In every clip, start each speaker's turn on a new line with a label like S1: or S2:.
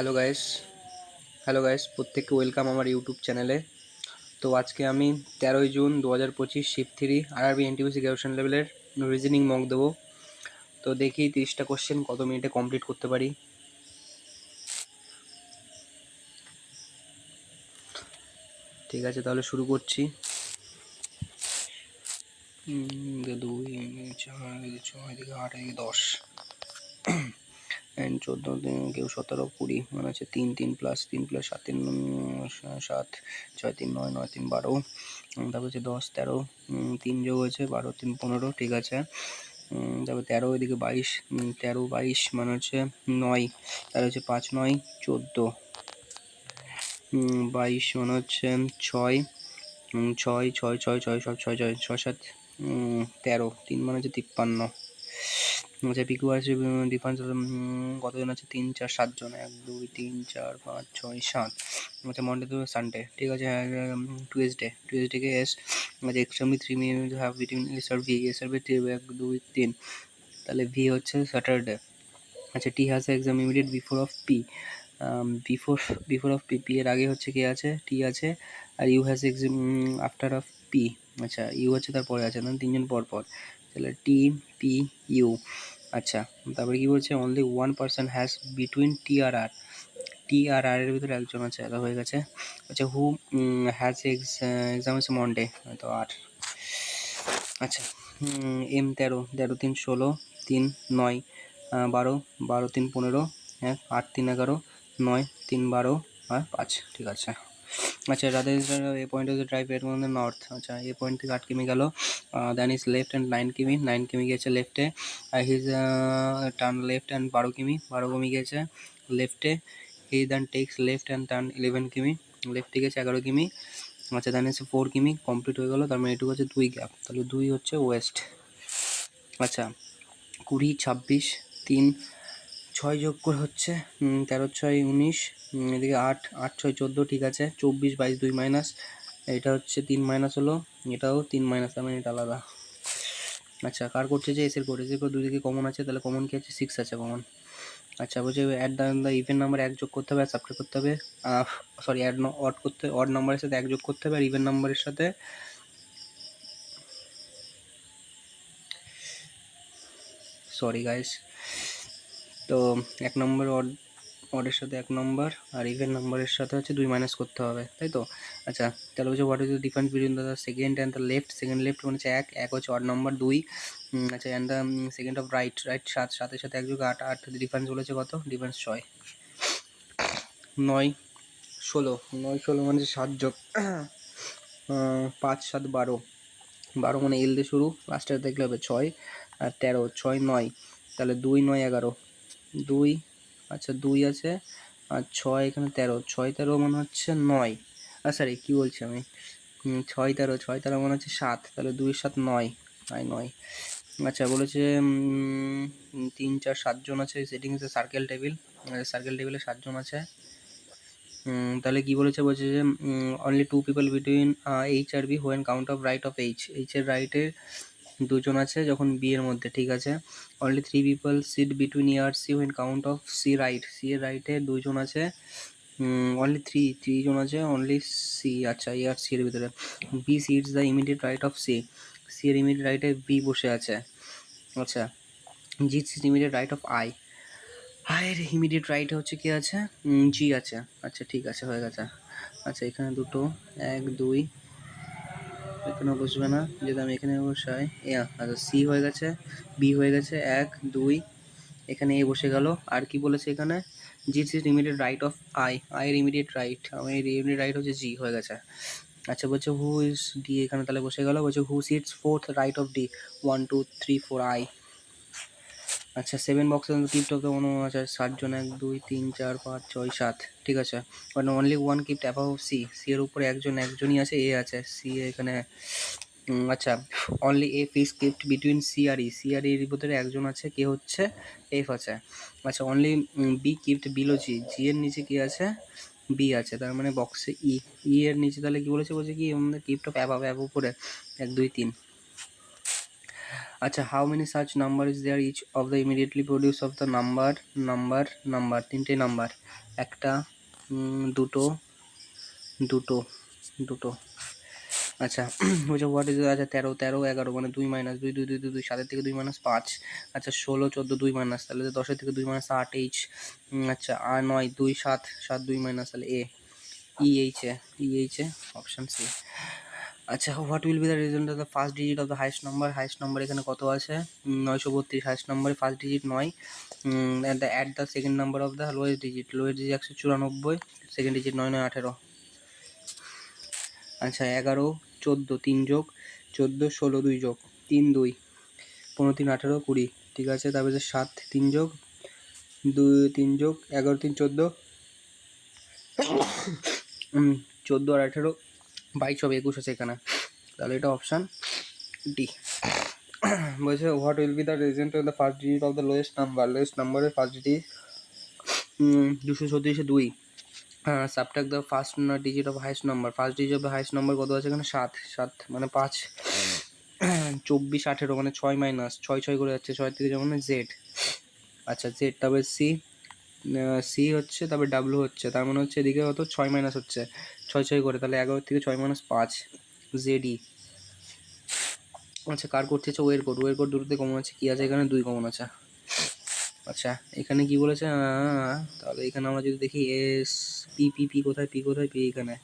S1: Hello guys hello guys প্রত্যেককে welcome আমার YouTube চ্যানেলে তো আজকে আমি তেরোই জুন দু হাজার পঁচিশ shift three RRB NTPC graduation লেভেলের রিজনিং মক দেবো। তো দেখি তিরিশটা কোশ্চেন কত মিনিটে কমপ্লিট করতে পারি। ঠিক আছে, তাহলে শুরু করছি। দুই চার ছয় এদিকে আট এদিকে দশ। অ্যান্ড চোদ্দ, কেউ সতেরো, কুড়ি মানে হচ্ছে তিন তিন প্লাস তিন প্লাস সাত, তিন সাত, ছয়, তিন, নয় নয়, তিন, বারো। তারপর হচ্ছে দশ, তেরো তিন যোগ হয়েছে বারো, তিন, পনেরো, ঠিক আছে। তারপর তেরো, এদিকে বাইশ তেরো, বাইশ মানে হচ্ছে নয় তার হচ্ছে পাঁচ, নয়, চোদ্দ। বাইশ মানে হচ্ছে ছয় ছয় ছয় ছয় ছয় সব ছয় ছয় ছয়, সাত তেরো, তিন মানে হচ্ছে তিপ্পান্ন। আচ্ছা পিকু আছে ডিফারেন্স কতজন আছে? তিন, চার, সাতজন। এক, দুই, তিন, চার, পাঁচ, ছয়, সাত। আচ্ছা মন্ডে তো সানডে ঠিক আছে? টুয়েসডে টুয়েসডেকে এস আচ্ছা extremely three minute half between S আর ভি এস আর ভি এক, দুই, তিন। তাহলে ভি হচ্ছে স্যাটারডে আচ্ছা T has exam immediate before of P before before of P P এর আগে হচ্ছে কে আছে? টি আছে। আর U has exam after of P আচ্ছা ইউ হচ্ছে তারপরে আছে তিনজন পর পর তাহলে টি পি ইউ আচ্ছা তারপরে কি বলছে? Only one person has between T R R T R R এর ভিতরে একজন আছে এটা হয়ে গেছে। আচ্ছা হু হ্যাজ এক্সাম আছে মন্ডে তো আর আচ্ছা এম তেরো তেরো তিন ষোলো, তিন নয় বারো বারো তিন পনেরো হ্যাঁ আট তিন এগারো, নয় তিন বারো, আর পাঁচ। ঠিক আছে। আচ্ছা রাধে এ পয়েন্ট হচ্ছে ড্রাইভ এর মধ্যে নর্থ আচ্ছা এ পয়েন্ট থেকে আট কিমি গেল। Then is left and nine কিমি। নাইন কিমি গেছে লেফটে হিজ টার্ন লেফট অ্যান্ড বারো কিমি। বারো কিমি গেছে লেফটে he then takes left and turn eleven কিমি। লেফটে গেছে এগারো কিমি। আচ্ছা দেন এসে ফোর কিমি। কমপ্লিট হয়ে গেলো। তার মানে এটুকু হচ্ছে দুই গ্যাপ তাহলে দুই হচ্ছে ওয়েস্ট আচ্ছা কুড়ি, ছাব্বিশ, তিন ছয় যোগ করে হচ্ছে তেরো ছয় উনিশ এদিকে আট আট ছয় চোদ্দ, ঠিক আছে, চব্বিশ বাইশ দুই মাইনাস, এটা হচ্ছে তিন মাইনাস হলো, এটাও তিন মাইনাস, তার মানে এটা আলাদা। আচ্ছা কার করছে যে, এসের করে এসের দুদিকে কমন আছে, তাহলে কমন কি আছে? সিক্স আছে কমন আচ্ছা বলছে অ্যাড দ্য ইভেন নাম্বার এক যোগ করতে হবে, আর সাবট্রাক্ট করতে হবে সরি অ্যাড অড করতে অড নাম্বারের সাথে এক যোগ করতে হবে, আর ইভেন নাম্বারের সাথে সরি গাইস তো এক নম্বর অড অডের সাথে এক নম্বর আর ইভেন নাম্বারের সাথে হচ্ছে দুই মাইনাস করতে হবে, তাই তো? আচ্ছা তাহলে হচ্ছে what is the difference between the second and the left second left মানে হচ্ছে এক এক হচ্ছে অড নম্বর দুই আচ্ছা and the second of right right সাত, সাতের সাথে এক যোগ আট আট ডিফারেন্স বলেছে কত? ডিফারেন্স ছয়। নয়, ষোলো নয়, ষোলো মানে সাত যোগ পাঁচ, সাত, বারো। বারো মানে এল দিয়ে শুরু লাস্টে দেখলে হবে ছয়, আর তেরো, ছয়, নয়, তাহলে দুই, নয়, এগারো। দুই আচ্ছা দুই আছে, আর ছয় এখানে তেরো, ছয় তেরো মানে হচ্ছে নয়। আর সরি কী বলছি আমি? ছয় তেরো ছয় তেরো মানে হচ্ছে সাত, তাহলে দুই সাত নয় নয় নয়। আচ্ছা বলেছে তিন, চার সাতজন আছে সেটিং আছে সার্কেল টেবিল সার্কেল টেবিলে সাতজন আছে। তাহলে কি বলেছে? বলছে যে only two people between H R B when count of right of H H এর রাইটে দুজন আছে যখন বি এর মধ্যে, ঠিক আছে? Only three people sit between R C when count of C right C এর রাইটে দুজন আছে অনলি থ্রি থ্রি জন আছে অনলি সি আচ্ছা আর সি এর ভিতরে। B C it's the immediate right of C C এর ইমিডিয়েট রাইটে বি বসে আছে আচ্ছা। G sit immediate right of I আয়ের ইমিডিয়েট রাইটে হচ্ছে কি আছে? জি আছে আচ্ছা ঠিক আছে, হয়ে গেছে। আচ্ছা এখানে দুটো, এক, দুই এখানে বসবে না, যদি আমি এখানে বসাই, এ আচ্ছা সি হয়ে গেছে, বি হয়ে গেছে, এক, দুই, এখানে এ বসে গেল, আর কি বলেছে এখানে? G C immediate right of I I এর ইমিডিয়েট রাইট আমার ইমিডিয়েট রাইট হচ্ছে জি হয়ে গেছে। আচ্ছা বলছে হু ইজ ডি এখানে তাহলে বসে গেল, বলছে who sits fourth right of D one two three four I আচ্ছা সেভেন বক্সের কিপ্ট ওকে মনে আছে সাতজন, এক, দুই, তিন, চার, পাঁচ, ছয়, সাত, ঠিক আছে? But only one kept above C C এর উপরে একজন, একজনই আছে এ আছে সি এখানে আচ্ছা only A is kept between C R E C আর এর ভিতরে একজন আছে, কে হচ্ছে? এফ আছে। আচ্ছা only B kept below G G এর নিচে কি আছে? বি আছে, তার মানে বক্সে ই ই এর নিচে তাহলে কি বলেছে? বলছে কি কিপ্ট অফ অ্যাবাভ অ্যাব উপরে, এক, দুই, তিন। আচ্ছা how many search number is there each of the immediately produce of the number number number তিনটে নাম্বার একটা দুটো দুটো দুটো। আচ্ছা বলছে হোয়াট ইজ আচ্ছা তেরো তেরো, এগারো মানে দুই মাইনাস দুই দুই দুই দুই দুই, সাতের থেকে দুই মাইনাস পাঁচ। আচ্ছা ষোলো, চোদ্দ, দুই মাইনাস তাহলে দশের থেকে দুই মাইনাস আট এইচ আচ্ছা আর নয়, দুই, সাত সাত, দুই মাইনাস তাহলে এ ই এইচে ই এইচে অপশান সি আচ্ছা what will be the result of the first digit of the highest number highest number এখানে কত আছে? নয়শো বত্রিশ হাইস্ট নাম্বারে ফার্স্ট ডিজিট নয়। At the at the second number of the lowest digit lowest digit একশো চুরানব্বই সেকেন্ড ডিজিট নয় নয় আঠেরো। আচ্ছা এগারো, চোদ্দ, তিন যোগ, চোদ্দ, ষোলো, দুই যোগ, তিন, দুই, পনেরো, তিন, আঠেরো, কুড়ি, ঠিক আছে? তারপরে সাত, তিন যোগ দুই তিন যোগ, এগারো, তিন, চোদ্দ চোদ্দ আর আঠেরো বাইশ হবে একুশ আছে এখানে। তাহলে এটা অপশান ডি বলছে what will be the result of the first digit of the lowest number lowest নাম্বারের ফার্স্ট ডিজিট দুশো ছত্রিশে দুই। Subtract the first digit of highest number first digit of highest number কত আছে এখানে? সাত। সাত মানে পাঁচ। চব্বিশ আঠেরো মানে ছয় মাইনাস ছয় ছয় করে যাচ্ছে। ছয় থেকে যেমন জেড আচ্ছা জেড তারপরে সি সি হচ্ছে, তারপরে ডাব্লু হচ্ছে। তার মানে হচ্ছে এদিকে কত? ছয় মাইনাস হচ্ছে। ছয় ছয় করে, তাহলে এগারো থেকে ছয় মাইনাস পাঁচ জেডই আচ্ছা কার করতে হচ্ছে ওয়ের কোড ওয়ের কোড দুটোতে কমন আছে, কি আছে? এখানে দুই কমন আছে। আচ্ছা এখানে কি বলেছে? তাহলে এখানে আমরা যদি দেখি এস পি পি পি কোথায়? পি কোথায়? পি এখানে।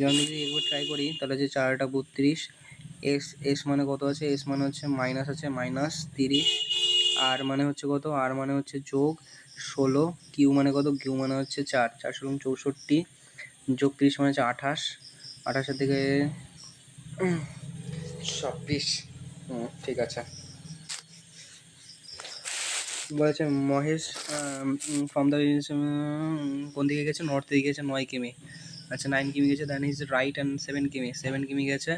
S1: যদি একবার ট্রাই করি। তাহলে যে চারটা বত্রিশ এস এস মানে কত আছে? এস মানে হচ্ছে মাইনাস আছে মাইনাস তিরিশ। আর মানে হচ্ছে কত? আর মানে হচ্ছে যোগ ষোলো কিউ মানে কত? কিউ মানে হচ্ছে চার চার ষোলো চৌষট্টি। যোগ তিরিশ মানে হচ্ছে আঠাশ। আঠাশের থেকে উম, ছাব্বিশ। হুম ঠিক আছে। বলেছে মহেশ ফ্রম দ্য কোন দিকে গেছে? নর্থ দিকে গেছে নয় কিমি। আচ্ছা নাইন কিমি গেছে than is right and seven কিমি। সেভেন কিমি গেছে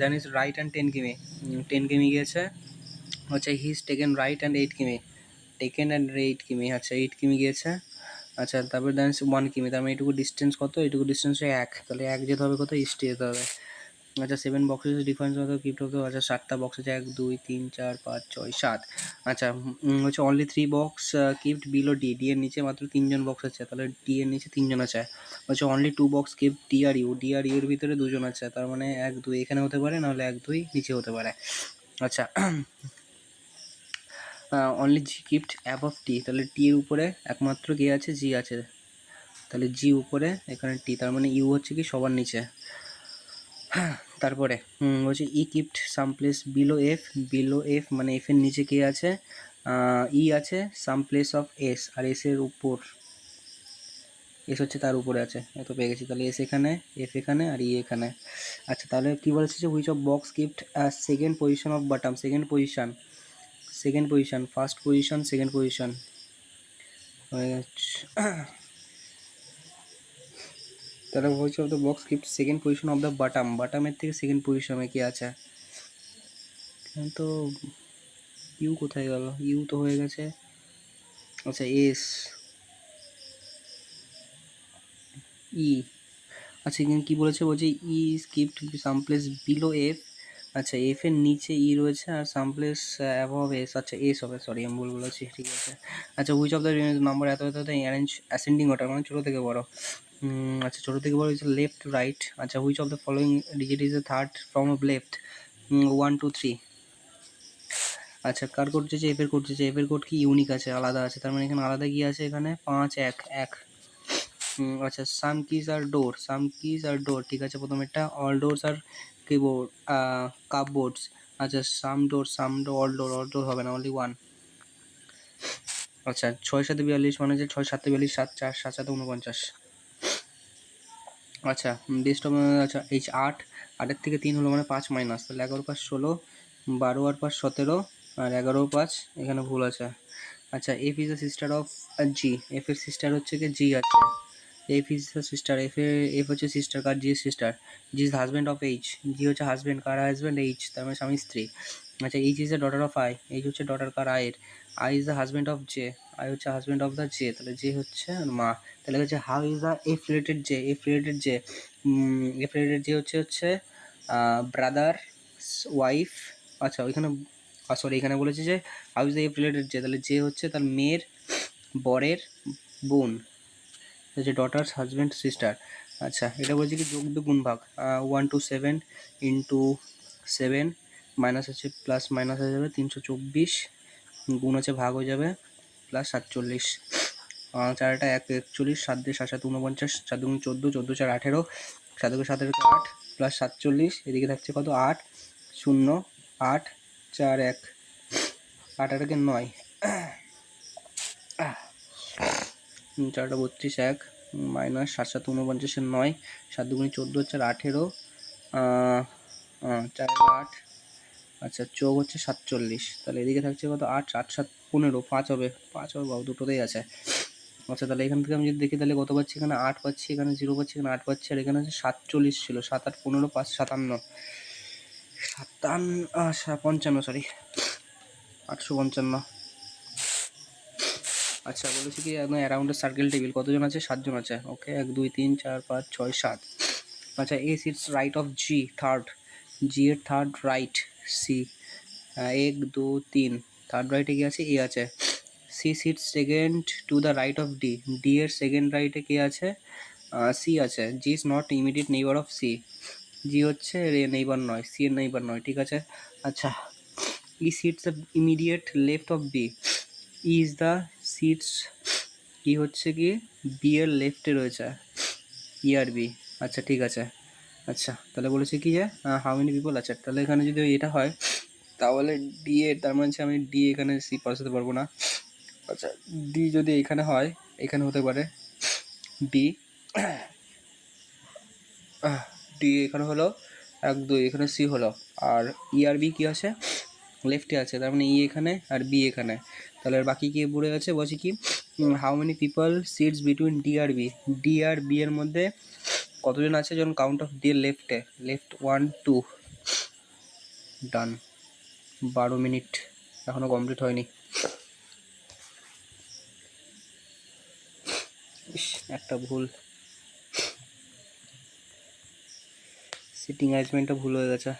S1: than is right and ten কিমি। টেন কিমি গেছে হচ্ছে his taken right and eight কিমি। টেকেন অ্যান্ড এইট কিমি আচ্ছা এইট কিমি গিয়েছে আচ্ছা তারপর দেন ওয়ান কিমি, তার মানে এইটুকু ডিস্টেন্স কত? এইটুকু ডিস্টেন্স এক। তাহলে এক যেতে হবে কত? ইস্টে যেতে হবে। আচ্ছা সেভেন বক্সেস ডিফারেন্স কত? কিপ্ট হতো আচ্ছা সাতটা বক্স আছে, এক, দুই, তিন, চার, পাঁচ, ছয়, সাত। আচ্ছা হচ্ছে only three box kept below D D এর নিচে মাত্র তিনজন বক্স আছে। তাহলে ডি এর নিচে তিনজন আছে। হচ্ছে only two box kept D আর ইউ ডি আর ইউর ভিতরে দুজন আছে। তার মানে এক, দুই এখানে হতে পারে, নাহলে এক, দুই নিচে হতে পারে। আচ্ছা only G kept above T তাহলে টি এর উপরে একমাত্র কে আছে? জি আছে। তাহলে জি উপরে এখানে টি তার মানে ইউ হচ্ছে কি সবার নিচে। তারপরে হুম, হচ্ছে E kept some place below F below F মানে এফ এর নিচে কে আছে? ই আছে সাম প্লেস অফ এস আর এস এর উপর। এস হচ্ছে তার উপরে আছে এত পেয়ে গেছি। তাহলে এস এখানে এফ এখানে আর ই এখানে। আচ্ছা তাহলে কী বলেছে যে which of box kept second position of bottom second position second position first position second position তাহলে which of the box kept second position of the bottom বাটামের থেকে সেকেন্ড পজিশনে কি আছে? তো ইউ কোথায় গেল? ইউ তো হয়ে গেছে। আচ্ছা এস ই আচ্ছা এখানে কি বলেছে? বলছে E kept some place below F আচ্ছা এফ এর নিচে ই রয়েছে আর সাম প্লেস অ্যাভাব এস আচ্ছা এস হবে সরি আমি ভুল বলেছি, ঠিক আছে। আচ্ছা হুইচ অফ দ্য নাম্বার এত এত অ্যারেঞ্জ অ্যাসেন্ডিং অর্ডার মানে ছোটো থেকে বড়? আচ্ছা ছোটো থেকে বড় হচ্ছে লেফট রাইট আচ্ছা which of the following digit is the third from of left one two three আচ্ছা কার কোড যে এফের কোড যে এফের কোড কি ইউনিক আছে? আলাদা আছে। তার মানে এখানে আলাদা কি আছে? এখানে পাঁচ, এক এক। আচ্ছা সাম কিজ আর ডোর সাম কিজ আর ডোর ঠিক আছে, প্রথম একটা অল ডোরস আর কিবোর্ড কাপবোর্ডস আচ্ছা some door some door all door all door হবে না অনলি ওয়ান আচ্ছা ছয় সাথে বিয়াল্লিশ মানে যে ছয় সাথে বিয়াল্লিশ, সাত চার, সাত সাথে উনপঞ্চাশ আচ্ছা অফ আচ্ছা এইচ আট, আটের থেকে তিন হলো মানে পাঁচ মাইনাস তাহলে এগারো পাঁচ ষোলো, বারো আর পাঁচ সতেরো, আর এগারো পাঁচ, এখানে ভুল আছে। আচ্ছা F is the sister of G F এর সিস্টার হচ্ছে কি জি আছে। F is the sister F এর এফ হচ্ছে sister car G sister G is husband of H G হচ্ছে হাজব্যান্ড কার হাজব্যান্ড এইচ তার মানে স্বামী স্ত্রী। আচ্ছা H is the daughter of I H হচ্ছে ডটার কার আয়ের I is the husband of J I হচ্ছে হাজব্যান্ড অফ দ্য জে তাহলে জে হচ্ছে মা। তাহলে হচ্ছে how is the F related J F related J F related J হচ্ছে হচ্ছে ব্রাদার ওয়াইফ আচ্ছা ওইখানে সরি এখানে বলেছে যে how is the F related J তাহলে যে হচ্ছে তার মেয়ের, বরের বোন। হচ্ছে ডটার্স হাজব্যান্ড সিস্টার আচ্ছা এটা বলছে কি যোগ গুণ ভাগ one two seven into seven minus হচ্ছে প্লাস মাইনাস হয়ে যাবে তিনশো চব্বিশ, গুণ হচ্ছে ভাগ হয়ে যাবে প্লাস সাতচল্লিশ। চারটা এক, একচল্লিশ, সাত দিয়ে সাত সাত উনপঞ্চাশ চার দুগুণ চোদ্দ চোদ্দ চার আঠেরো, সাত দুগুণ সতেরো আট প্লাস সাতচল্লিশ, এদিকে থাকছে কত? আট, শূন্য, আট, চার এক, আট আটকে নয়। চারটা বত্রিশ এক মাইনাস সাত সাত উনপঞ্চাশের নয়, সাত দুগুণে চোদ্দ চার আঠেরো চার আট আচ্ছা চোখ হচ্ছে সাতচল্লিশ, তাহলে এদিকে থাকছে কত? আট আট সাত পনেরো, পাঁচ হবে পাঁচ হবে বাবু, দুটোতেই আছে। আচ্ছা তাহলে এখান থেকে আমি যদি দেখি তাহলে কত পাচ্ছি এখানে? আট পাচ্ছি, এখানে জিরো পাচ্ছি, এখানে আট পাচ্ছি, আর এখানে হচ্ছে সাতচল্লিশ ছিল, সাত আট পনেরো, পাঁচ সাতান্ন। সাতান্ন পঞ্চান্ন সরি আটশো পঞ্চান্ন। আচ্ছা বলেছি কি, একদম অ্যারাউন্ড সার্কেল টেবিল কতজন আছে? সাতজন আছে। ওকে এক, দুই, তিন, চার, পাঁচ, ছয়, সাত। আচ্ছা A sits right of G third G এর থার্ড রাইট সি এক, দু, তিন। থার্ড রাইটে কি আছে? এ আছে। C sits second to the right of D D এর সেকেন্ড রাইটে কে আছে? সি আছে। G is not immediate neighbour of C G হচ্ছে নেইবার নয় সি এর নেইবার নয়, ঠিক আছে? আচ্ছা E sits immediate left of B is the sits কি হচ্ছে কি? বি এর লেফটে রয়েছে। ই আর বি আচ্ছা ঠিক আছে। আচ্ছা তাহলে বলেছে কি যে হাউ মেনি পিপল আছে তাহলে এখানে যদি এটা হয়, তাহলে ডি এর, তার মানে হচ্ছে আমি ডি এখানে সি পাশাতে পারব না। আচ্ছা ডি যদি এখানে হয়, এখানে হতে পারে। ডি ডি এখানে হলো, এক, দুই, এখানে সি হলো। আর ই আর বি কী আছে? লেফটে আছে, তার মানে ই এখানে আর বি এখানে। তাহলে বাকি কি পড়ে আছে? বলছি কি how many people sits between D R B D আর বি এর মধ্যে কতজন আছে যখন কাউন্ট অফ ডি লেফটে লেফট ওয়ান টু ডান বারো মিনিট এখনও কমপ্লিট হয়নি। একটা ভুল। সিটিং অ্যারেঞ্জমেন্টটা ভুল হয়ে গেছে।